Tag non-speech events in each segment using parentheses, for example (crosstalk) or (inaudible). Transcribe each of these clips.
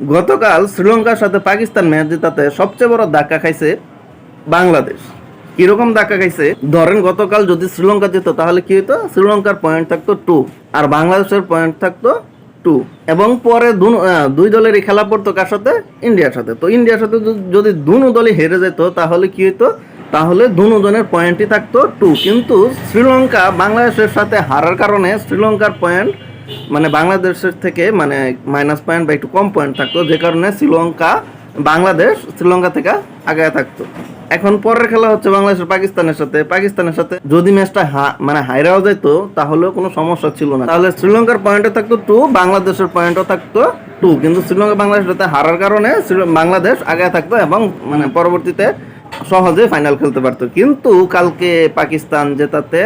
গতকাল শ্রীলঙ্কার সাথে পাকিস্তান ম্যাচ জেতাতে সবচেয়ে বড় ধাক্কা খাইছে বাংলাদেশ। কীরকম ধাক্কা খাইছে? ধরেন গতকাল যদি শ্রীলঙ্কা যেত তাহলে কি হতো শ্রীলঙ্কার পয়েন্ট থাকতো টু আর বাংলাদেশের পয়েন্ট থাকতো টু এবং পরে দুই দলেরই খেলা পড়তো কার সাথে? ইন্ডিয়ার সাথে। তো ইন্ডিয়ার সাথে যদি- দুনো দলই হেরে যেত, তাহলে কি হতো তাহলে দুনো জনের পয়েন্টই থাকতো টু কিন্তু শ্রীলঙ্কা বাংলাদেশের সাথে হারার কারণে শ্রীলঙ্কার পয়েন্ট মানে বাংলাদেশের থেকে মানে মাইনাস পয়েন্ট বা একটু কম পয়েন্ট থাকতো, যে কারণে শ্রীলঙ্কা বাংলাদেশ শ্রীলঙ্কা থেকে আগে থাকতো। এখন পরের খেলা হচ্ছে বাংলাদেশের পাকিস্তানের সাথে। পাকিস্তানের সাথে যদি ম্যাচটা মানে হাইরাও যেত, তাহলেও কোনো সমস্যা ছিল না। তাহলে শ্রীলঙ্কার পয়েন্টও থাকতো টু বাংলাদেশের পয়েন্টও থাকতো টু কিন্তু শ্রীলঙ্কা বাংলাদেশের সাথে হারার কারণে বাংলাদেশ আগে থাকতো এবং মানে পরবর্তীতে সহজে ফাইনাল খেলতে পারতো। কিন্তু কালকে পাকিস্তান জেতাতে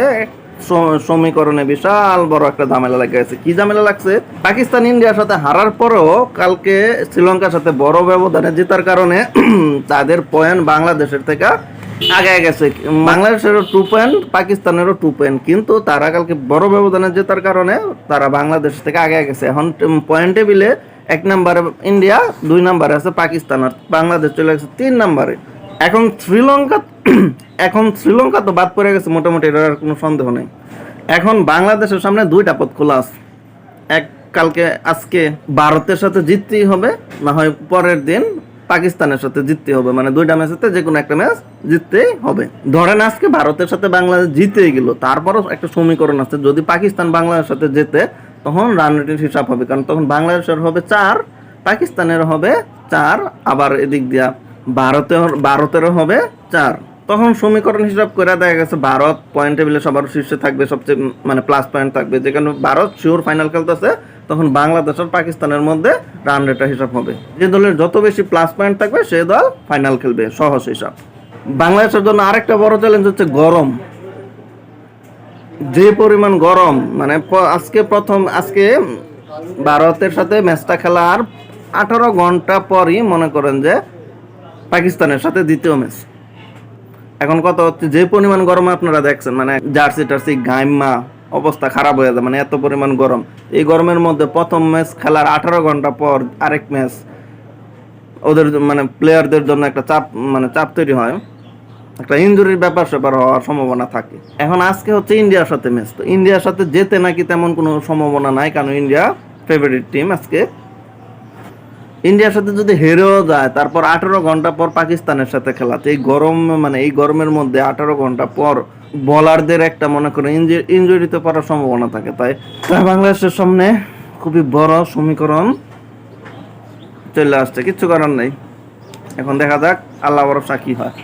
সমীকরণে বিশাল বড় একটা ঝামেলা লাগে গেছে। কি ঝামেলা লাগছে? পাকিস্তান ইন্ডিয়ার সাথে হারার পরেও কালকে শ্রীলঙ্কার সাথে বড় ব্যবধানে জেতার কারণে (clears throat) তাদের পয়েন্ট বাংলাদেশের থেকে আগে গেছে। বাংলাদেশেরও টু পয়েন্ট পাকিস্তানেরও টু পয়েন্ট কিন্তু তারা কালকে বড় ব্যবধানে জেতার কারণে তারা বাংলাদেশ থেকে আগে গেছে। এখন পয়েন্ট টেবিলে এক নম্বরে ইন্ডিয়া, দুই নম্বরে আছে পাকিস্তান। আর বাংলাদেশ চলে গেছে তিন নম্বরে। এখন শ্রীলঙ্কা এখন শ্রীলঙ্কা তো বাদ পড়ে গেছে মোটামুটি, এটার আর কোনো সন্দেহ নেই। এখন বাংলাদেশের সামনে দুইটা পথ খোলা আছে। এক কালকে, আজকে ভারতের সাথে জিততেই হবে, না হয় পরের দিন পাকিস্তানের সাথে জিততে হবে। মানে দুইটা ম্যাচেতে যে কোনো একটা ম্যাচ জিততেই হবে। ধরেন আজকে ভারতের সাথে বাংলাদেশ জিতেই গেল, তারপরও একটা সমীকরণ আছে। যদি পাকিস্তান বাংলাদেশের সাথে জেতে, তখন রান রেটের হিসাব হবে। কারণ তখন বাংলাদেশের হবে চার, পাকিস্তানের হবে চার, আবার এদিক দিয়া ভারতের, ভারতেরও হবে চার। তখন সমীকরণ হিসাব করে দেখা গেছে ভারত পয়েন্ট টেবিলে সবার শীর্ষে থাকবে সবচেয়ে মানে প্লাস পয়েন্ট থাকবে। যেখানে ভারত শিওর ফাইনাল খেলতেছে, তখন বাংলাদেশ আর পাকিস্তানের মধ্যে রান রেটের হিসাব হবে। যে দলের যত বেশি প্লাস পয়েন্ট থাকবে, সে দল ফাইনাল খেলবে, সহজ হিসাব। বাংলাদেশের জন্য আরেকটা বড় চ্যালেঞ্জ হচ্ছে গরম। যে পরিমাণ গরম মানে আজকে প্রথম, আজকে ভারতের সাথে ম্যাচটা খেলার আঠারো ঘণ্টা পরই মনে করেন যে পাকিস্তানের সাথে দ্বিতীয় ম্যাচ এখন কত হচ্ছে, যে পরিমাণ গরম আপনারা দেখছেন মানে জার্সি টার্সি গাইমা অবস্থা খারাপ হয়ে যায় মানে এত পরিমাণ গরম। এই গরমের মধ্যে প্রথম ম্যাচ খেলার আঠারো ঘণ্টা পর আরেক ম্যাচ ওদের মানে প্লেয়ারদের জন্য একটা চাপ মানে চাপ তৈরি হয়। একটা ইঞ্জুরির ব্যাপার স্যাপার হওয়ার সম্ভাবনা থাকে। এখন আজকে হচ্ছে ইন্ডিয়ার সাথে ম্যাচ তো ইন্ডিয়ার সাথে যেতে নাকি তেমন কোনো সম্ভাবনা নাই, কারণ ইন্ডিয়া ফেভারিট টিম আজকে। ইন্ডিয়ার সাথে যদি হেরেও যায়, তারপর আঠারো ঘণ্টা পর পাকিস্তানের সাথে খেলাতে এই গরম মানে এই গরমের মধ্যে আঠারো ঘণ্টা পর বলারদের একটা মনে করে ইঞ্জুরি ইঞ্জুরিতে পড়ার সম্ভাবনা থাকে। তাই তাই বাংলাদেশের সামনে খুবই বড় সমীকরণ চলে আসছে কিছু করার নেই। এখন দেখা যাক, আল্লাহ বরফ সাক্ষী হয়।